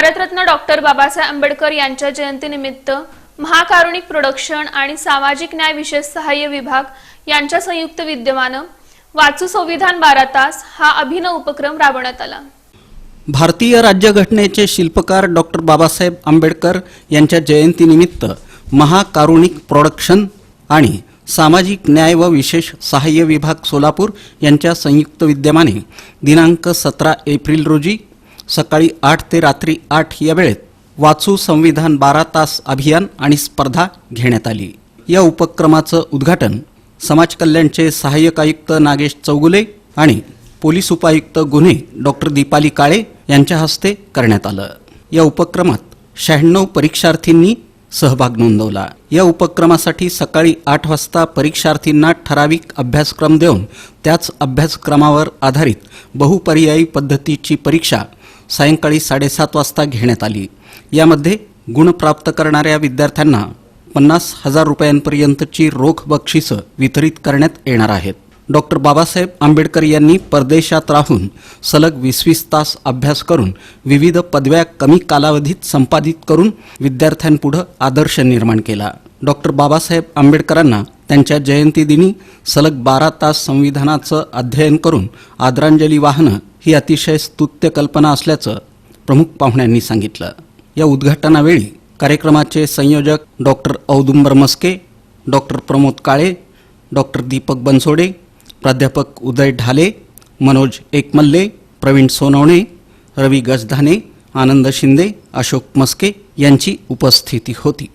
Bharat Ratna doctor Babasaheb Ambedkar यांच्या जयंतीनिमित्त महाकारुणिक production आणि सामाजिक न्याय विशेष सहाय्य विभाग यांच्या संयुक्त विद्यमानं वाचू संविधान बारा तास हा अभिनव उपक्रम राबवण्यात आला. भारतीय राज्यघटनेचे शिल्पकार डॉक्टर बाबासाहेब आंबेडकर यांच्या जयंतीनिमित्त महाकारुणिक प्रोडक्शन आणि सामाजिक न्याय व विशेष सहाय्य विभाग सोलापूर यांच्या संयुक्त विद्यमाने दिनांक सतरा एप्रिल रोजी सकाळी आठ ते रात्री आठ या वेळेत वाचू संविधान बारा तास अभियान आणि स्पर्धा घेण्यात आली. या उपक्रमाचं उद्घाटन समाज कल्याणचे सहाय्यक आयुक्त नागेश चौगुले आणि पोलीस उपायुक्त गुन्हे डॉक्टर दीपाली काळे यांच्या हस्ते करण्यात आलं. या उपक्रमात शहाण्णव परीक्षार्थींनी सहभाग नोंदवला. या उपक्रमासाठी सकाळी आठ वाजता परीक्षार्थींना ठराविक अभ्यासक्रम देऊन त्याच अभ्यासक्रमावर आधारित बहुपर्यायी पद्धतीची परीक्षा सायंकाळी साडेसात वाजता घेण्यात आली. यामध्ये गुण प्राप्त करणाऱ्या विद्यार्थ्यांना पन्नास हजार रुपयांपर्यंतची रोख बक्षिसं वितरित करण्यात येणार आहेत. डॉक्टर बाबासाहेब आंबेडकर यांनी परदेशात राहून सलग वीस वीस तास अभ्यास करून विविध पदव्या कमी कालावधीत संपादित करून विद्यार्थ्यांपुढं आदर्श निर्माण केला. डॉक्टर बाबासाहेब आंबेडकरांना त्यांच्या जयंतीदिनी सलग बारा तास संविधानाचं अध्ययन करून आदरांजली वाहनं ही अतिशय स्तुत्य कल्पना असल्याचं प्रमुख पाहुण्यांनी सांगितलं. या उद्घाटनावेळी कार्यक्रमाचे संयोजक doctor Audumbar Maske doctor Pramod Kale doctor Deepak Bansode प्राध्यापक उदय ढाले मनोज एकमल्ले प्रवीण सोनवणे रवी गजधाने आनंद शिंदे अशोक मस्के यांची उपस्थिती होती.